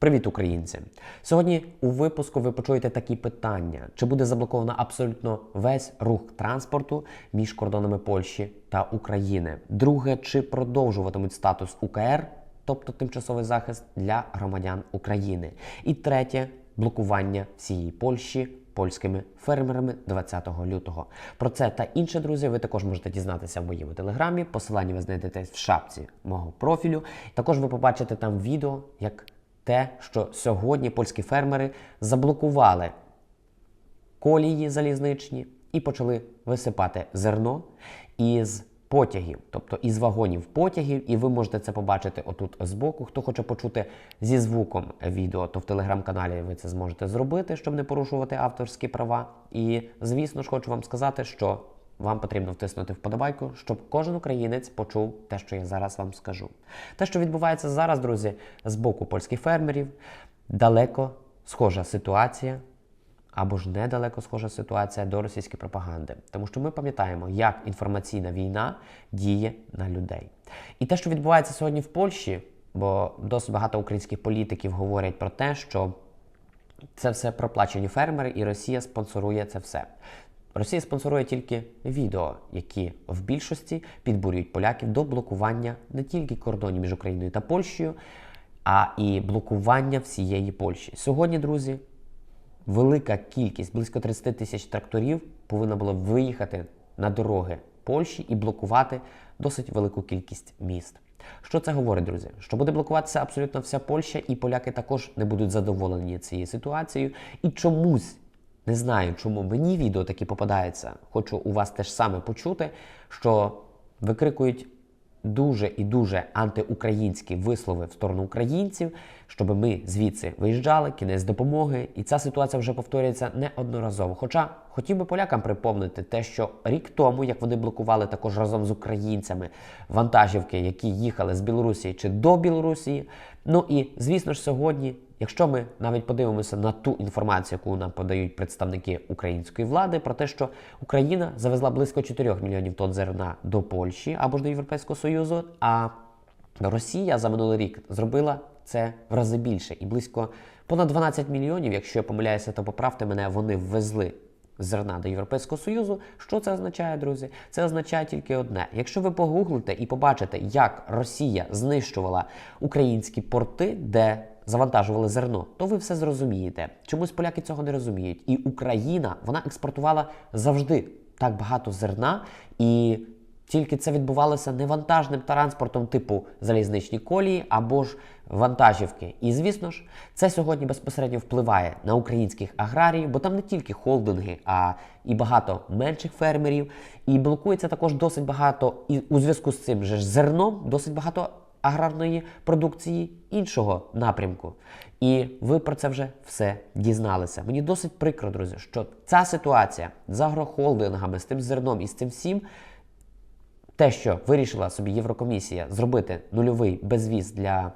Привіт, українці! Сьогодні у випуску ви почуєте такі питання: чи буде заблоковано абсолютно весь рух транспорту між кордонами Польщі та України? Друге, чи продовжуватимуть статус УКР, тобто тимчасовий захист для громадян України? І третє блокування всієї Польщі. Польськими фермерами 20 лютого. Про це та інше, друзі, ви також можете дізнатися в моєму телеграмі. Посилання ви знайдете в шапці мого профілю. Також ви побачите там відео, як те, що сьогодні польські фермери заблокували колії залізничні і почали висипати зерно із потягів, тобто із вагонів потягів, і ви можете це побачити отут збоку. Хто хоче почути зі звуком відео, то в телеграм-каналі ви це зможете зробити, щоб не порушувати авторські права. І звісно ж, хочу вам сказати, що вам потрібно втиснути вподобайку, щоб кожен українець почув те, що я зараз вам скажу. Те, що відбувається зараз, друзі, з боку польських фермерів, далеко схожа ситуація. Або ж недалеко схожа ситуація до російської пропаганди, тому що ми пам'ятаємо, як інформаційна війна діє на людей. І те, що відбувається сьогодні в Польщі, бо досить багато українських політиків говорять про те, що це все проплачені фермери, і Росія спонсорує це все. Росія спонсорує тільки відео, які в більшості підбурюють поляків до блокування не тільки кордонів між Україною та Польщею, а і блокування всієї Польщі. Сьогодні, друзі, велика кількість, близько 30 тисяч тракторів, повинна була виїхати на дороги Польщі і блокувати досить велику кількість міст. Що це говорить, друзі? Що буде блокуватися абсолютно вся Польща, і поляки також не будуть задоволені цією ситуацією. І чомусь не знаю, чому мені відео такі попадаються. Хочу у вас теж саме почути, що викрикують дуже і дуже антиукраїнські вислови в сторону українців, щоб ми звідси виїжджали, кінець допомоги. І ця ситуація вже повторюється неодноразово. Хоча хотів би полякам припомнити те, що рік тому, як вони блокували також разом з українцями вантажівки, які їхали з Білорусі чи до Білорусі. Ну і звісно ж, сьогодні. Якщо ми навіть подивимося на ту інформацію, яку нам подають представники української влади, про те, що Україна завезла близько 4 мільйонів тонн зерна до Польщі або ж до Європейського Союзу, а Росія за минулий рік зробила це в рази більше і близько понад 12 мільйонів. Якщо я помиляюся, то поправте мене, вони ввезли. Зерна до Європейського Союзу. Що це означає, друзі? Це означає тільки одне: якщо ви погуглите і побачите, як Росія знищувала українські порти, де завантажували зерно, то ви все зрозумієте. Чомусь поляки цього не розуміють. І Україна вона експортувала завжди так багато зерна, і тільки це відбувалося не вантажним транспортом типу залізничні колії або ж вантажівки. І звісно ж, це сьогодні безпосередньо впливає на українських аграріїв, бо там не тільки холдинги, а і багато менших фермерів. І блокується також досить багато, і у зв'язку з цим же зерном досить багато аграрної продукції іншого напрямку. І ви про це вже все дізналися. Мені досить прикро, друзі, що ця ситуація з агрохолдингами, з тим зерном і з цим всім. Те, що вирішила собі Єврокомісія зробити нульовий безвіз для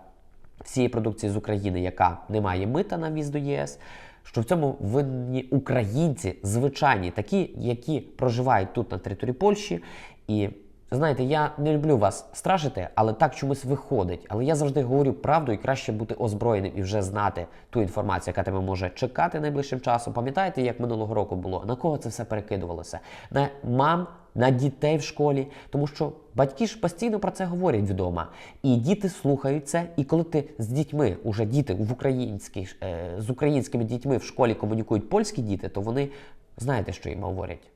всієї продукції з України, яка не має мита на віз до ЄС, що в цьому винні українці звичайні, такі, які проживають тут на території Польщі. І знаєте, я не люблю вас страшити, але так чомусь виходить. Але я завжди говорю правду і краще бути озброєним і вже знати ту інформацію, яка тебе може чекати найближчим часом. Пам'ятаєте, як минулого року було? На кого це все перекидувалося? На мам на дітей в школі, тому що батьки ж постійно про це говорять вдома. І діти слухають це. І коли ти з дітьми, уже діти в українській, е, з українськими дітьми в школі комунікують польські діти, то вони знаєте, що їм говорять.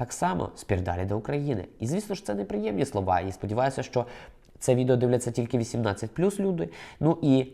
Так само спірдалі до України. І звісно ж, це неприємні слова. І сподіваюся, що це відео дивляться тільки 18 плюс люди. Ну і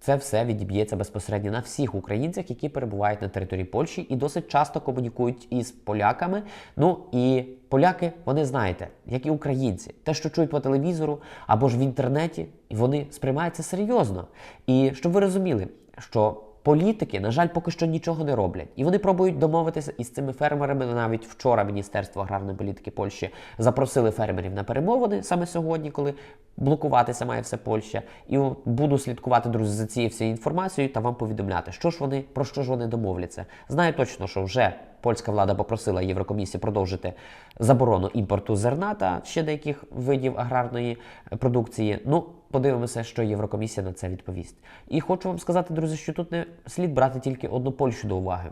це все відіб'ється безпосередньо на всіх українцях, які перебувають на території Польщі і досить часто комунікують із поляками. Ну і поляки, вони знаєте, як і українці, те, що чують по телевізору або ж в інтернеті, вони сприймаються серйозно. І щоб ви розуміли, що Політики, на жаль, поки що нічого не роблять, і вони пробують домовитися із цими фермерами. Навіть вчора Міністерство аграрної політики Польщі запросили фермерів на перемовини саме сьогодні, коли блокуватися має все Польща. І буду слідкувати друзі за цією всією інформацією та вам повідомляти, що ж вони про що ж вони домовляться. Знаю точно, що вже польська влада попросила Єврокомісію продовжити заборону імпорту зерна та ще деяких видів аграрної продукції. Ну подивимося, що Єврокомісія на це відповість. І хочу вам сказати, друзі, що тут не слід брати тільки одну Польщу до уваги.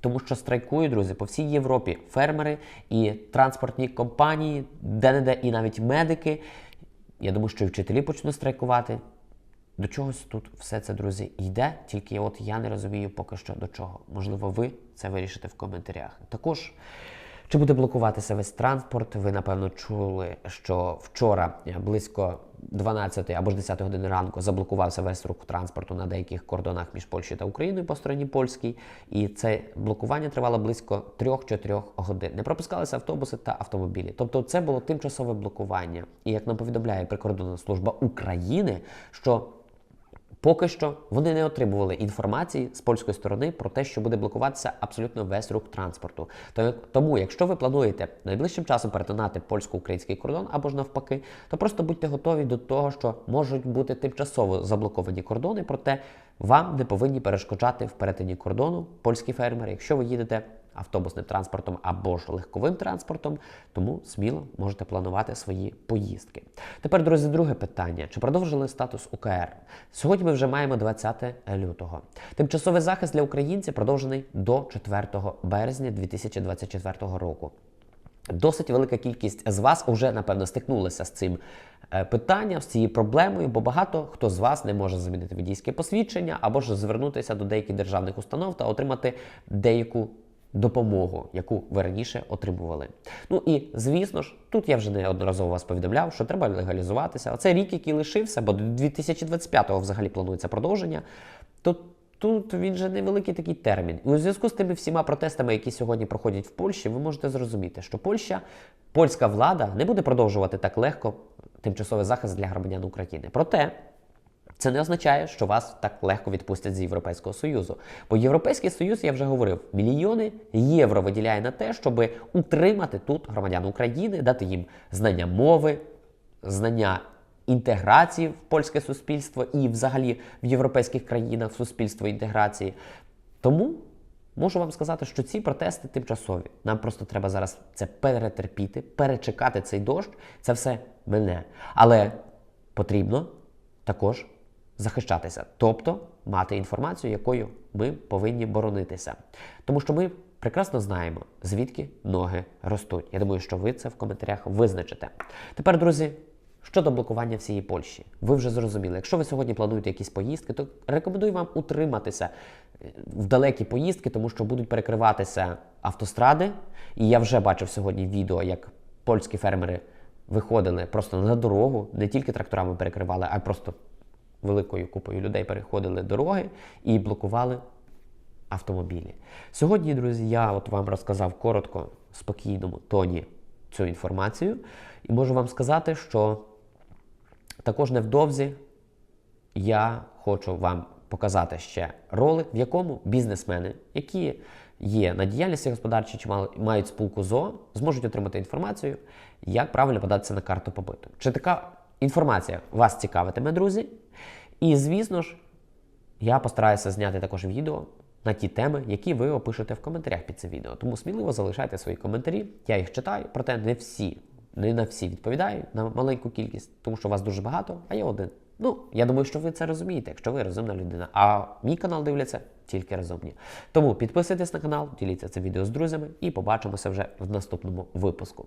Тому що страйкують, друзі, по всій Європі фермери і транспортні компанії, де-не-де, і навіть медики. Я думаю, що і вчителі почнуть страйкувати. До чогось тут все це, друзі, йде, тільки от я не розумію поки що до чого. Можливо, ви це вирішите в коментарях. Також, чи буде блокуватися весь транспорт? Ви, напевно, чули, що вчора е, близько 12 або ж 10 години ранку заблокувався весь рух транспорту на деяких кордонах між Польщею та Україною по стороні польській. І це блокування тривало близько 3-4 годин. Не пропускалися автобуси та автомобілі. Тобто, це було тимчасове блокування. І як нам повідомляє прикордонна служба України, що Поки що вони не отримували інформації з польської сторони про те, що буде блокуватися абсолютно весь рух транспорту. То- Тому, якщо ви плануєте найближчим часом перетинати польсько-український кордон або ж навпаки, то просто будьте готові до того, що можуть бути тимчасово заблоковані кордони, проте вам не повинні перешкоджати в перетині кордону польські фермери, якщо ви їдете автобусним транспортом або ж легковим транспортом, тому сміло можете планувати свої поїздки. Тепер, друзі, друге питання: чи продовжили статус УКР? Сьогодні ми вже маємо 20 лютого. Тимчасовий захист для українців продовжений до 4 березня 2024 року. Досить велика кількість з вас вже напевно стикнулися з цим е, питанням, з цією проблемою, бо багато хто з вас не може замінити водійське посвідчення або ж звернутися до деяких державних установ та отримати деяку допомогу, яку ви раніше отримували. Ну і звісно ж, тут я вже неодноразово вас повідомляв, що треба легалізуватися. Оце рік, який лишився, бо до 2025-го взагалі планується продовження. То Тут він же невеликий такий термін. І у зв'язку з тими всіма протестами, які сьогодні проходять в Польщі, ви можете зрозуміти, що Польща, польська влада не буде продовжувати так легко тимчасовий захист для громадян України. Проте це не означає, що вас так легко відпустять з Європейського Союзу. Бо Європейський Союз, я вже говорив, мільйони євро виділяє на те, щоб утримати тут громадян України, дати їм знання мови, знання інтеграції в польське суспільство і взагалі в європейських країнах суспільство інтеграції. Тому можу вам сказати, що ці протести тимчасові. Нам просто треба зараз це перетерпіти, перечекати цей дощ. Це все мене. Але потрібно також захищатися, тобто мати інформацію, якою ми повинні боронитися. Тому що ми прекрасно знаємо, звідки ноги ростуть. Я думаю, що ви це в коментарях визначите. Тепер, друзі. Щодо блокування всієї Польщі, ви вже зрозуміли. Якщо ви сьогодні плануєте якісь поїздки, то рекомендую вам утриматися е, в далекі поїздки, тому що будуть перекриватися автостради. І я вже бачив сьогодні відео, як польські фермери виходили просто на дорогу, не тільки тракторами перекривали, а й просто великою купою людей переходили дороги і блокували автомобілі. Сьогодні, друзі, я от вам розказав коротко, спокійному тоні цю інформацію, і можу вам сказати, що також невдовзі я хочу вам показати ще ролик, в якому бізнесмени, які є на діяльності господарчій чи мають спілку ЗОО, зможуть отримати інформацію, як правильно податися на карту побиту. Чи така інформація вас цікавитиме, друзі? І звісно ж, я постараюся зняти також відео на ті теми, які ви опишете в коментарях під це відео. Тому сміливо залишайте свої коментарі. Я їх читаю, проте не всі, не на всі відповідаю на маленьку кількість, тому що вас дуже багато, а я один. Ну, я думаю, що ви це розумієте, якщо ви розумна людина. А мій канал дивляться тільки розумні. Тому підписуйтесь на канал, діліться це відео з друзями і побачимося вже в наступному випуску.